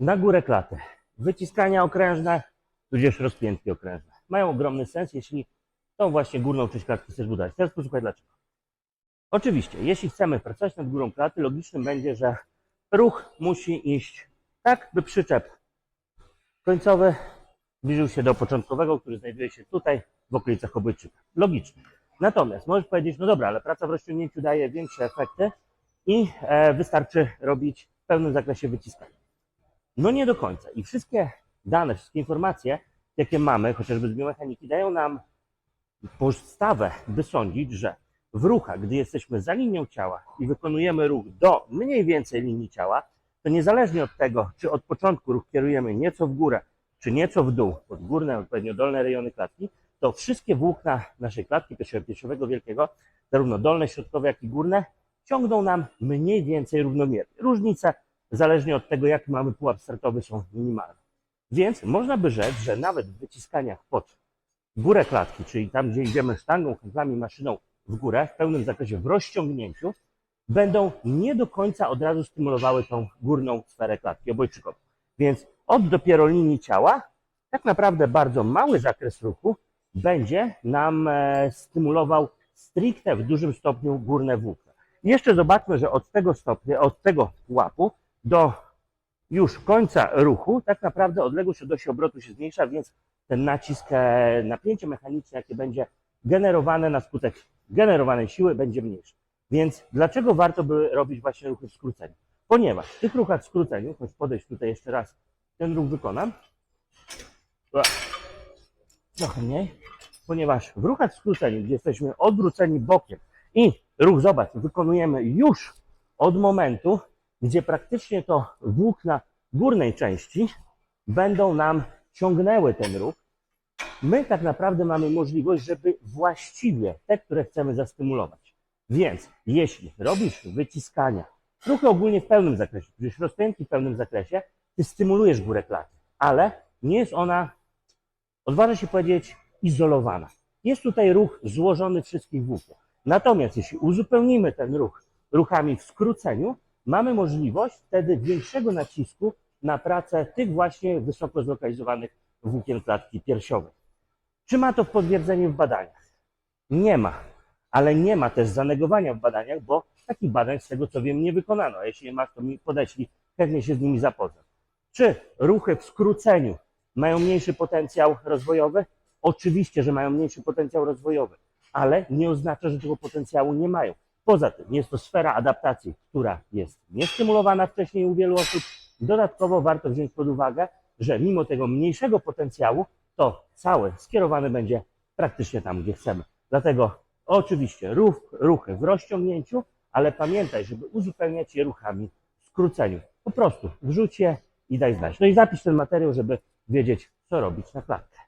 Na górę klaty. Wyciskania okrężne, tudzież rozpiętki okrężne. Mają ogromny sens, jeśli tą właśnie górną część klatki chcesz budować. Teraz posłuchaj dlaczego. Oczywiście, jeśli chcemy pracować nad górą klaty, logicznym będzie, że ruch musi iść tak, by przyczep końcowy zbliżył się do początkowego, który znajduje się tutaj w okolicach obojczyka. Logicznie. Natomiast możesz powiedzieć, no dobra, ale praca w rozciągnięciu daje większe efekty i e, wystarczy robić w pełnym zakresie wyciskania. No nie do końca. I wszystkie dane, wszystkie informacje, jakie mamy, chociażby z biomechaniki, dają nam podstawę, by sądzić, że w ruchach, gdy jesteśmy za linią ciała i wykonujemy ruch do mniej więcej linii ciała, to niezależnie od tego, czy od początku ruch kierujemy nieco w górę, czy nieco w dół, pod górne, odpowiednio dolne rejony klatki, to wszystkie włókna naszej klatki piersiowo wielkiego, zarówno dolne, środkowe, jak i górne, ciągną nam mniej więcej równomiernie. Różnice, zależnie od tego, jaki mamy pułap startowy, są minimalne. Więc można by rzec, że nawet w wyciskaniach pod górę klatki, czyli tam, gdzie idziemy sztangą, handlami, maszyną w górę, w pełnym zakresie, w rozciągnięciu, będą nie do końca od razu stymulowały tą górną sferę klatki obojczykową. Więc od dopiero linii ciała, tak naprawdę bardzo mały zakres ruchu będzie nam e, stymulował stricte w dużym stopniu górne włókna. Jeszcze zobaczmy, że od tego stopnia, od tego pułapu do już końca ruchu, tak naprawdę odległość od osi obrotu się zmniejsza, więc ten nacisk, e, napięcie mechaniczne, jakie będzie generowane na skutek generowanej siły, będzie mniejsze. Więc dlaczego warto by robić właśnie ruchy w skróceniu? Ponieważ w tych ruchach w skróceniu, choć podejść tutaj jeszcze raz, ten ruch wykonam, trochę mniej, ponieważ w ruchach w skróceniu, gdzie jesteśmy odwróceni bokiem i ruch, zobacz, wykonujemy już od momentu, gdzie praktycznie to włókna górnej części będą nam ciągnęły ten ruch, my tak naprawdę mamy możliwość, żeby właściwie te, które chcemy zastymulować. Więc jeśli robisz wyciskania, ruchy ogólnie w pełnym zakresie, przecież rozpiętki w pełnym zakresie, ty stymulujesz górę klaty, ale nie jest ona, odważę się powiedzieć, izolowana. Jest tutaj ruch złożony wszystkich włókien. Natomiast jeśli uzupełnimy ten ruch ruchami w skróceniu, mamy możliwość wtedy większego nacisku na pracę tych właśnie wysoko zlokalizowanych włókien klatki piersiowej. Czy ma to potwierdzenie w badaniach? Nie ma, ale nie ma też zanegowania w badaniach, bo takich badań z tego co wiem nie wykonano. A jeśli je masz, to mi podeślij, chętnie się z nimi zapoznam. Czy ruchy w skróceniu mają mniejszy potencjał rozwojowy? Oczywiście, że mają mniejszy potencjał rozwojowy, ale nie oznacza, że tego potencjału nie mają. Poza tym jest to sfera adaptacji, która jest niestymulowana wcześniej u wielu osób. Dodatkowo warto wziąć pod uwagę, że mimo tego mniejszego potencjału, to cały skierowany będzie praktycznie tam, gdzie chcemy. Dlatego oczywiście ruch, ruchy w rozciągnięciu, ale pamiętaj, żeby uzupełniać je ruchami w skróceniu. Po prostu wrzuć je i daj znać. No i zapisz ten materiał, żeby wiedzieć, co robić na klatkę.